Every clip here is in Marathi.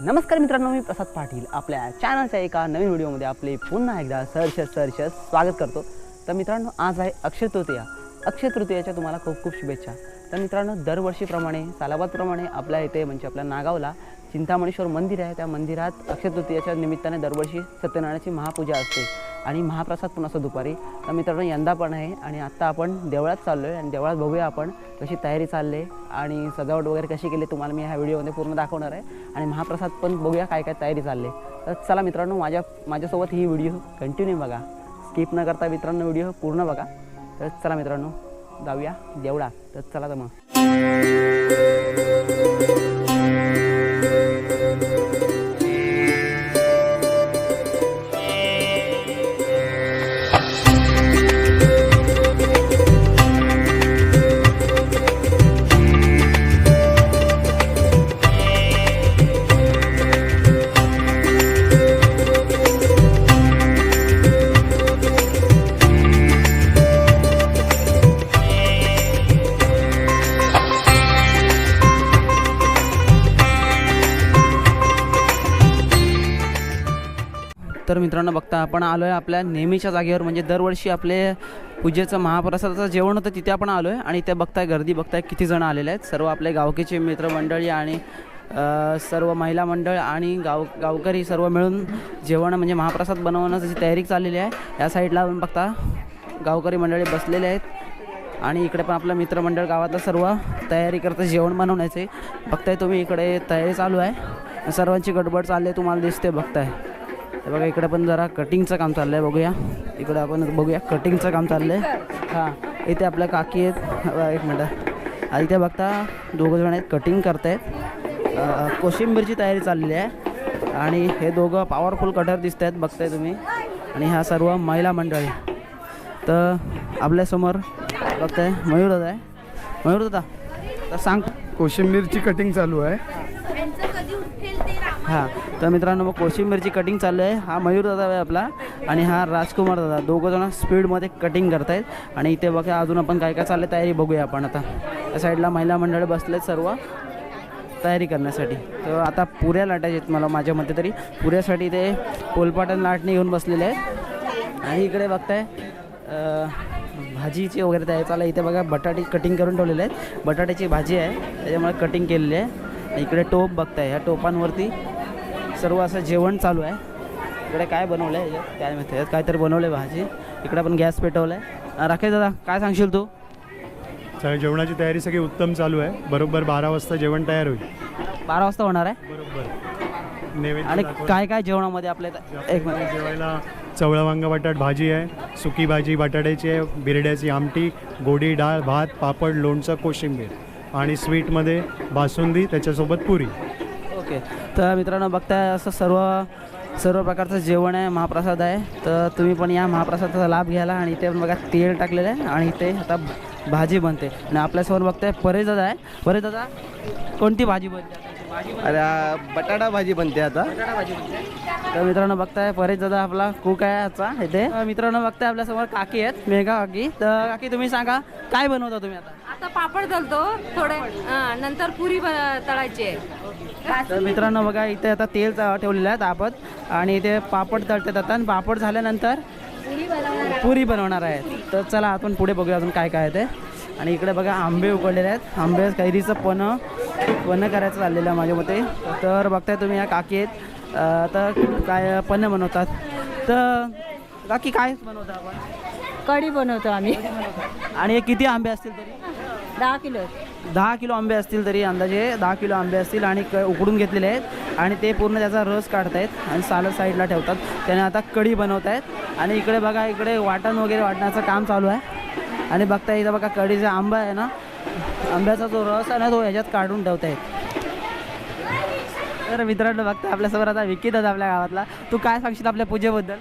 नमस्कार मित्रांनो मी प्रसाद पाटील. आपल्या चॅनलच्या एका नवीन व्हिडिओमध्ये आपले पुन्हा एकदा सहर्ष सहर्ष स्वागत करतो. तर मित्रांनो आज आहे अक्षय तृतीया. अक्षय तृतीयाच्या तुम्हाला खूप खूप शुभेच्छा. तर मित्रांनो दरवर्षीप्रमाणे सालाबादप्रमाणे आपल्या इथे म्हणजे आपल्या नागावला चिंतामणेश्वर मंदिर आहे. त्या मंदिरात अक्षय तृतीयाच्या निमित्ताने दरवर्षी सत्यनारायणाची महापूजा असते. आणि महाप्रसाद पण असतो दुपारी. तर मित्रांनो यंदा पण आहे आणि आत्ता आपण देवळात चाललो आहे आणि देवळात बघूया आपण कशी तयारी चालली आणि सजावट वगैरे कशी केली तुम्हाला मी ह्या व्हिडिओमध्ये पूर्ण दाखवणार आहे. आणि महाप्रसाद पण बघूया काय काय तयारी चालली. तर चला मित्रांनो माझ्या माझ्यासोबत ही व्हिडिओ कंटिन्यू बघा. स्किप न करता मित्रांनो व्हिडिओ पूर्ण बघा. तर चला मित्रांनो जाऊया देवळात. तर चला तर मग. तर मित्रांनो बघता आपण आलो आहे आपल्या नेहमीच्या जागेवर म्हणजे दरवर्षी आपले पूजेचं महाप्रसादाचं जेवण होतं तिथे आपण आलो आहे आणि ते बघताय गर्दी बघताय किती जण आलेले आहेत. सर्व आपले गावकीचे मित्रमंडळी आणि सर्व महिला मंडळ आणि गाव गावकरी सर्व मिळून जेवण म्हणजे महाप्रसाद बनवण्याची तयारी चाललेली आहे या साईडला आपण बघता गावकरी मंडळी बसलेले आहेत आणि इकडे पण आपलं मित्रमंडळ गावातलं सर्व तयारी करतं जेवण बनवण्याचे. बघताय तुम्ही इकडे तयारी चालू आहे. सर्वांची गडबड चालली आहे तुम्हाला दिसते बघताय. हे बघा इकडे पण जरा कटिंगचं काम चाललं आहे बघूया. इकडे आपण बघूया कटिंगचं काम चाललं आहे हां इथे आपल्या काकी आहेत. एक मिनटं. आणि इथे बघता दोघं जण आहेत कटिंग करत आहेत कोशिंबीरची तयारी चाललेली आहे. आणि हे दोघं पॉवरफुल कटर दिसत आहेत बघताय तुम्ही. आणि ह्या सर्व महिला मंडळी. तर आपल्यासमोर बघताय मयूर दादा आहे. मयूर दादा तर सांग. कोशिंबीरची कटिंग चालू आहे. हां. तर मित्रांनो मग कोशिंबीरची कटिंग चालू आहे. हा मयूर दादा आहे आपला आणि हा राजकुमार दादा. दोघं जण स्पीडमध्ये कटिंग करतायत. आणि इथे बघा अजून आपण काय काय चाललं तयारी बघूया आपण आता. त्या साईडला महिला मंडळ बसलेत सर्व तयारी करण्यासाठी. तर आता पुऱ्या लाटायच्या आहेत मला माझ्या मते तरी. पुऱ्यासाठी ते पोलपाटन लाटणे घेऊन बसलेले आहेत. आणि इकडे बघताय भाजीची वगैरे तयारी चालू आहे. इथे बघा बटाटे कटिंग करून ठेवलेले आहेत. बटाट्याची भाजी आहे त्याच्यामुळे कटिंग केलेली आहे. इकडे टोप बघताय. ह्या टोपांवरती सर्व असं जेवण चालू आहे. इकडे काय बनवलं आहे काय माहिती काहीतरी बनवलं आहे भाजी. इकडे पण गॅस पेटवलं आहे राकेश दादा काय सांगशील तू? जेवणाची तयारी सगळी उत्तम चालू आहे. बरोबर बारा वाजता जेवण तयार होईल. बारा वाजता होणार आहे? बरोबर. आणि. काय काय जेवणामध्ये आपल्या एक जेवायला चवळा वांग बटाट भाजी आहे सुकी भाजी बटाट्याची आहे बिरड्याची आमटी गोडी डाळ भात पापड लोणचं कोशिंबीर आणि स्वीटमध्ये बासुंदी त्याच्यासोबत पुरी. ओके. तर मित्रांनो बघताय असं सर्व सर्व प्रकारचं जेवण आहे महाप्रसाद आहे. तर तुम्ही पण या महाप्रसादाचा लाभ घ्यायला आणि इथे पण बघा तेल टाकलेलं आहे आणि इथे आता भाजी बनते. आणि आपल्यासमोर बघताय परेश दादा आहे. परेश दादा कोणती भाजी बनते आता? भाजी बनते. अरे बटाटा भाजी बनते आता. बटाटा भाजी बनते. तर मित्रांनो बघताय परेश दादा आपला कुक आहे आजचा इथे. तर मित्रांनो बघताय आपल्यासमोर काकी आहेत मेघा काकी. तर काकी तुम्ही सांगा काय बनवता तुम्ही आता? पापड तळतो थोडे. हा, नंतर पुरी ब- तळायची आहे. तर मित्रांनो बघा इथे आता तेल ठेवलेलं आहे तापत. आणि इथे पापड तळतात आता. आणि पापड झाल्यानंतर पुरी बनवणार आहे. तर चला आपण पुढे बघूया अजून काय काय आहे ते. आणि इकडे बघा आंबे उकडलेले आहेत. आंबे कैरीचं पण. पण करायचं चाललेलं आहे माझ्या मते. तर बघताय तुम्ही या काकी आहेत. तर काय पण बनवतात. तर काकी काय बनवता आपण? कढी बनवतो आम्ही. आणि हे किती आंबे असतील तरी? दहा किलो दहा किलो आंबे असतील तरी अंदाजे दहा किलो आंबे असतील आणि क उकडून घेतलेले आहेत. आणि ते पूर्ण त्याचा रस काढतायत आणि सालं साईडला ठेवतात. त्याने आता कढी बनवत आहेत आणि इकडे बघा इकडे वाटण वगैरे वाटण्याचं काम चालू आहे. आणि बघता इथं बघा कढीचा आंबा आहे ना? आंब्याचा जो रस आहे ना तो ह्याच्यात काढून ठेवतायत. तर मित्रांनो बघता आपल्यासमोर आता विकी दादा आपल्या गावातला. तू काय सांगशील आपल्या पूजेबद्दल?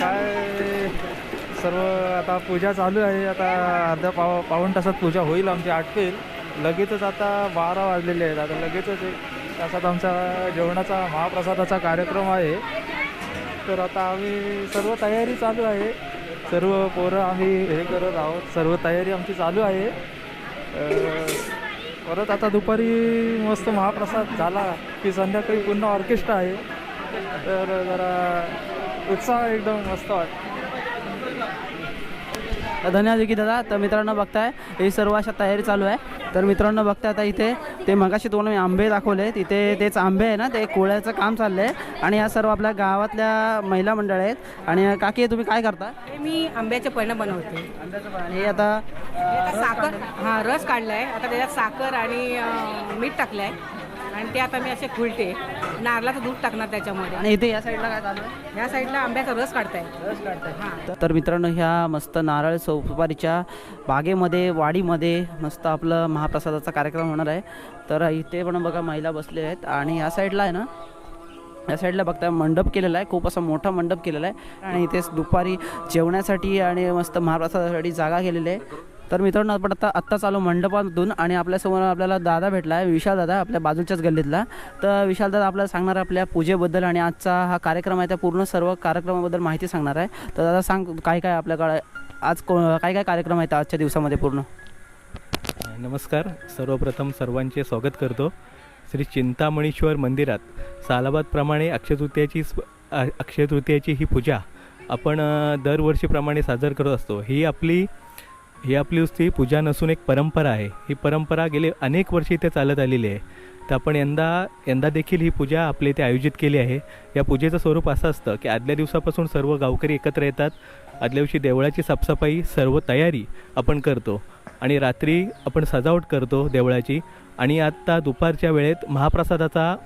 काय सर्व आता पूजा चालू आहे. आता अर्ध्या पाव पाऊण तासात पूजा होईल आमची आटपेल. लगेचच आता बारा वाजलेले आहेत. आता लगेचच एक तासात आमचा जेवणाचा महाप्रसादाचा कार्यक्रम आहे. तर आता आम्ही सर्व तयारी चालू आहे. सर्व पोरं आम्ही हे करत आहोत. सर्व तयारी आमची चालू आहे. परत आता दुपारी मस्त महाप्रसाद झाला की संध्याकाळी पुन्हा ऑर्केस्ट्रा आहे. तर जरा उत्साह एकदम मस्त वाटतो. धन्यवाद विकी दादा. तर मित्रांनो बघताय ही सर्व अशा तयारी चालू आहे. तर मित्रांनो बघताय आता इथे ते मगाशी तुम्हाला मी आंबे दाखवले. तिथे तेच आंबे आहे ना ते कोळ्याचं काम चाललं आहे आणि या सर्व आपल्या गावातल्या महिला मंडळ आहेत. आणि काकी तुम्ही काय करता? मी आंब्याचे पळणं बनवते. आंब्याचं पण हे आता हे साखर हा रस काढलाय. आता त्याच्यात साखर आणि मीठ टाकलंय. आणि ते आता मी असे खुलते. नारळाचं दूध टाकणार त्याच्यामध्ये. आणि इथे या साईडला काय चालू आहे? ह्या साईडला आंब्याचा रस काढताय. हां. तर मित्रांनो ह्या मस्त नारळ सुपारीच्या बागेमध्ये वाडीमध्ये मस्त आपलं महाप्रसादाचा कार्यक्रम होणार आहे. तर इथे पण बघा महिला बसले आहेत. आणि या साईडला आहे ना या साईडला बघता मंडप केलेला आहे. खूप असा मोठा मंडप केलेला आहे. आणि इथेच दुपारी जेवण्यासाठी आणि मस्त महाप्रसादासाठी जागा केलेली आहे. तर मित्रांनो आपण आता आत्ता चालू मंडपातून आणि आपल्यासमोर आपल्याला दादा भेटला आहे विशाल दादा आपल्या बाजूच्याच गल्लीतला. तर विशाल दादा आपल्याला सांगणार आहे आपल्या पूजेबद्दल आणि आजचा हा कार्यक्रम आहे त्या पूर्ण सर्व कार्यक्रमाबद्दल माहिती सांगणार आहे. तर दादा सांग काय काय आपल्याकडे आज को काय काय कार्यक्रम आहेत आजच्या दिवसामध्ये पूर्ण? नमस्कार. सर्वप्रथम सर्वांचे स्वागत करतो. श्री चिंतामणीश्वर मंदिरात सालाबादप्रमाणे अक्षयतृतीयाची अक्षयतृतीयाची ही पूजा आपण दरवर्षीप्रमाणे साजर करत असतो. ही आपली ही आपली नुसती पूजा नसून एक परंपरा आहे. ही परंपरा गेले अनेक वर्षे इथे चालत आलेली आहे. तर आपण यंदा यंदा देखील ही पूजा आपल्या इथे आयोजित केली आहे. या पूजेचं स्वरूप असं असतं की आदल्या दिवसापासून सर्व गावकरी एकत्र येतात. आदल्या दिवशी देवळाची साफसफाई सर्व तयारी आपण करतो. आणि रात्री आपण सजावट करतो देवळाची. आणि आत्ता दुपारच्या वेळेत महाप्रसादाचा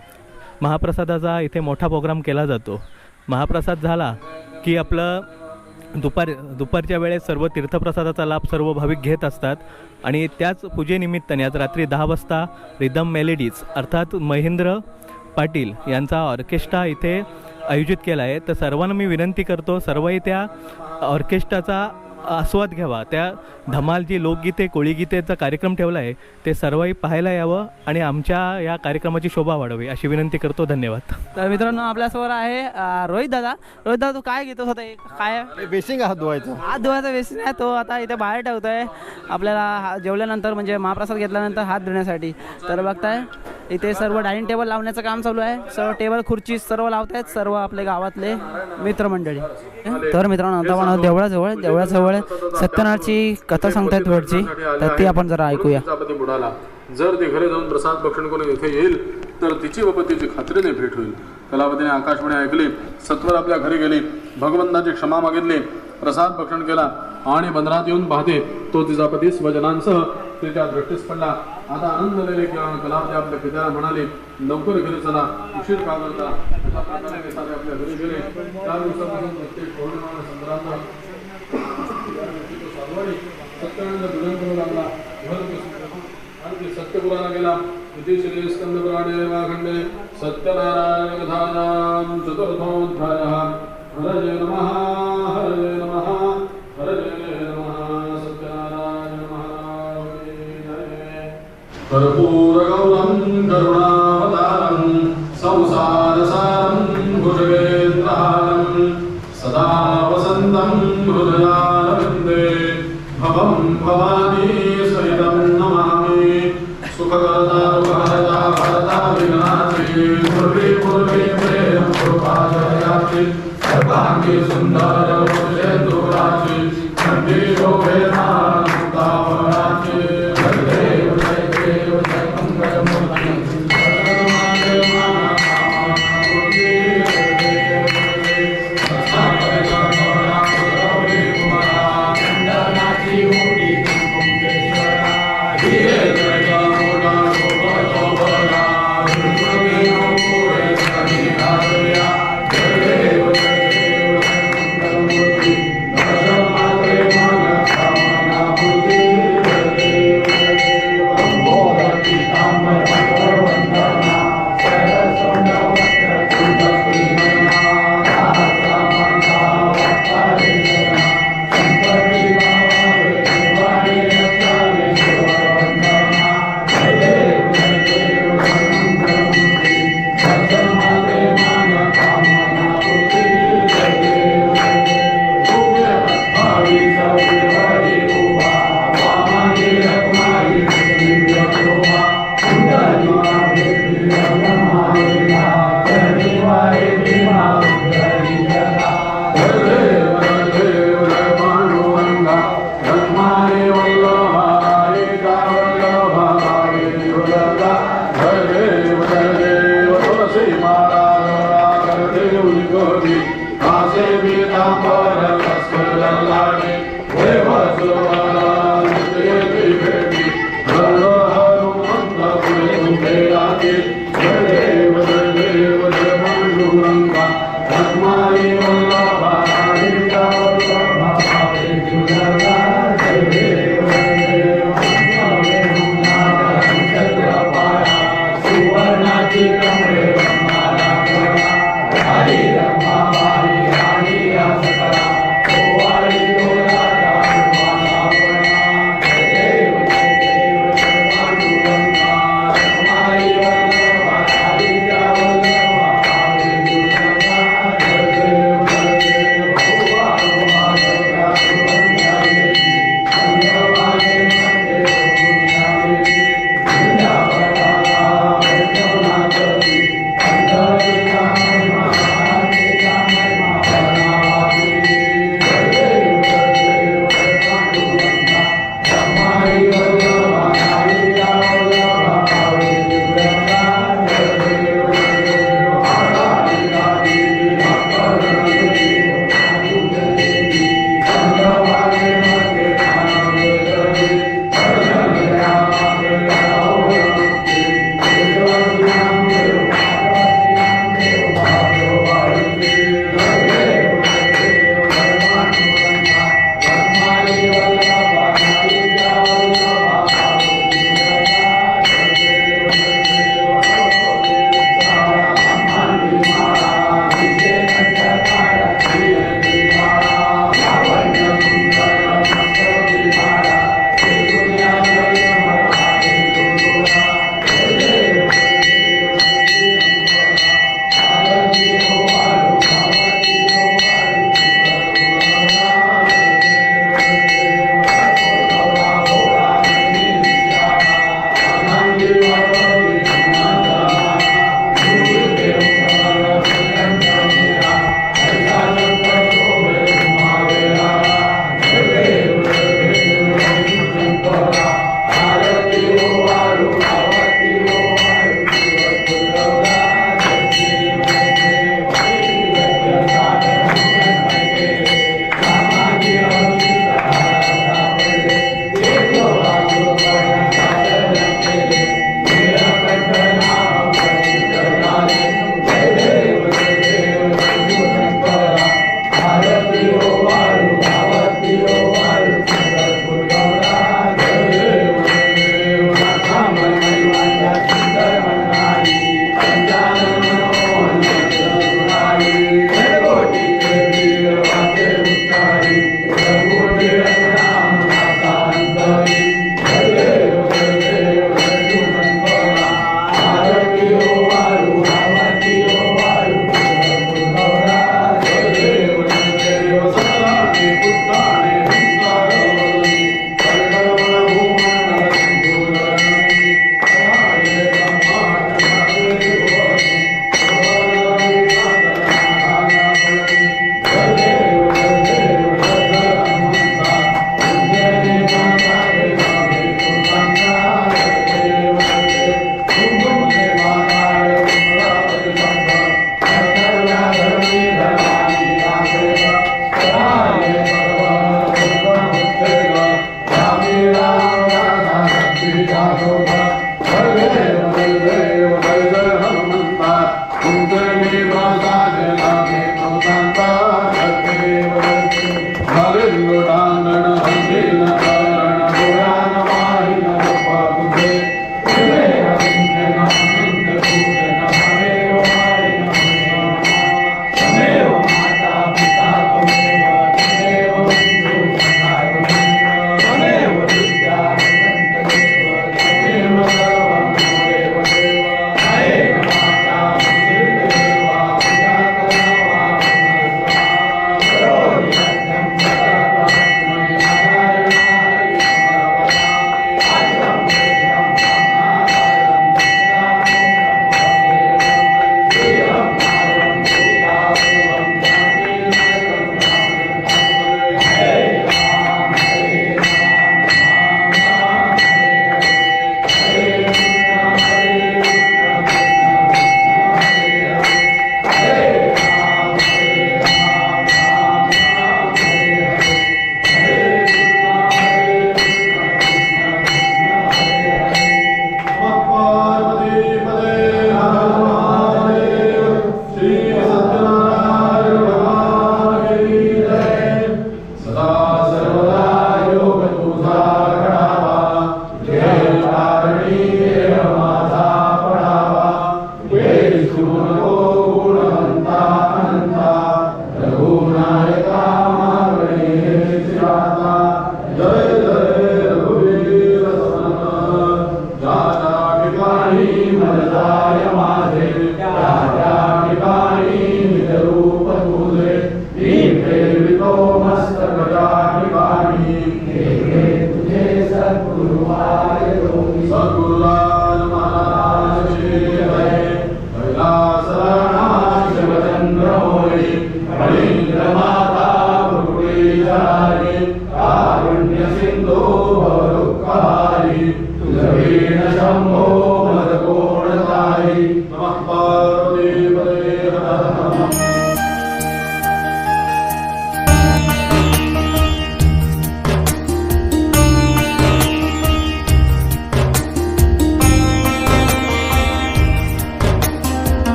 महाप्रसादाचा इथे मोठा प्रोग्राम केला जातो. महाप्रसाद झाला की आपलं दुपार दुपारच्या वेळेत सर्व तीर्थप्रसादाचा लाभ सर्व भाविक घेत असतात. आणि त्याच पूजेनिमित्ताने आज रात्री दहा वाजता रिदम मेलेडीज अर्थात महेंद्र पाटील यांचा ऑर्केस्ट्रा इथे आयोजित केला आहे. तर सर्वांना मी विनंती करतो सर्वही त्या ऑर्केस्ट्राचा आस्वाद घ्यावा. त्या धमाल जी लोकगीते कोळीगीतेचा कार्यक्रम ठेवला आहे. ते सर्वही पाहायला यावं आणि आमच्या या कार्यक्रमाची शोभा वाढावी अशी विनंती करतो. धन्यवाद. तर मित्रांनो आपल्यासमोर आहे रोहित दादा. रोहित दादा तू काय घेतोस हे? काय? बेसिंग हात धुवायचं. हात धुवायचा बेसिन आहे तो आता इथे बाहेर ठेवतोय. आपल्याला हा- जेवल्यानंतर म्हणजे महाप्रसाद घेतल्यानंतर हात धुण्यासाठी. तर बघताय इथे सर्व डायनिंग टेबल लावण्याचं काम चालू आहे. सर्व टेबल खुर्ची सर्व लावत आहेत सर्व आपले गावातले मित्रमंडळी. तर मित्रांनो आता आपण देवळाजवळ देवळाजवळ सत्यनारायणची कथा सांगतायत वरची तर ती आपण जरा ऐकूया. जर ती घरी जाऊन प्रसाद भक्षण करून इथे येईल तर तिची व पतीची खात्रीने भेट होईल. कलावतीने आकाशवाणी ऐकली सत्वर आपल्या घरी गेली भगवंताची क्षमा मागितली प्रसाद भक्षण केला आणि बंदरात येऊन पाहते तो तिचा पती स्वजनांसह तिच्या दृष्टीस पडला. आता आनंद झालेले किंवा कलावती आपल्या पित्याला म्हणाले लवकर घरी चला उशीर का करता? अशा प्रकारे ते सारे आपल्या घरी गेले. त्या दिवसापासून प्रत्येक पौर्णिमा आणि संक्रांत सत्यानंद करू लागला. आणि सत्यपुराला गेला. इथे श्री वाखंडे सत्यनारायण कथानाम चतुर्थोध्याय हरजे नमः हरजे नमः हरजे नमः. कर्पूरगौरं करुणावतारं संसारसारं भुजगेन्द्रहारं सदा वसन्तं हृदयारविन्दे भवं भवानी सहितं नमामि। सुखकरता दुःखहर्ता भरता विघ्नाची पूर्वी पूर्वी प्रेम कृपा सुंदर Muhammad Rasulullah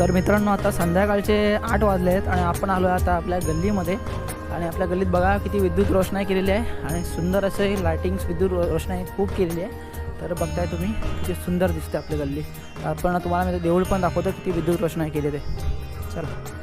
तर मित्रांनो आता संध्याकाळचे आठ वाजले आहेत आणि आपण आलो आहे आता आपल्या गल्लीमध्ये. आणि आपल्या गल्लीत बघा किती विद्युत रोषणाई केलेली आहे आणि सुंदर असे लायटिंग्स विद्युत रो- रोषणाई खूप केलेली आहे. तर बघताय तुम्ही किती सुंदर दिसते आपली गल्ली. आपण तुम्हाला मी देऊळ पण दाखवतो किती विद्युत रोषणाई केली ते चला.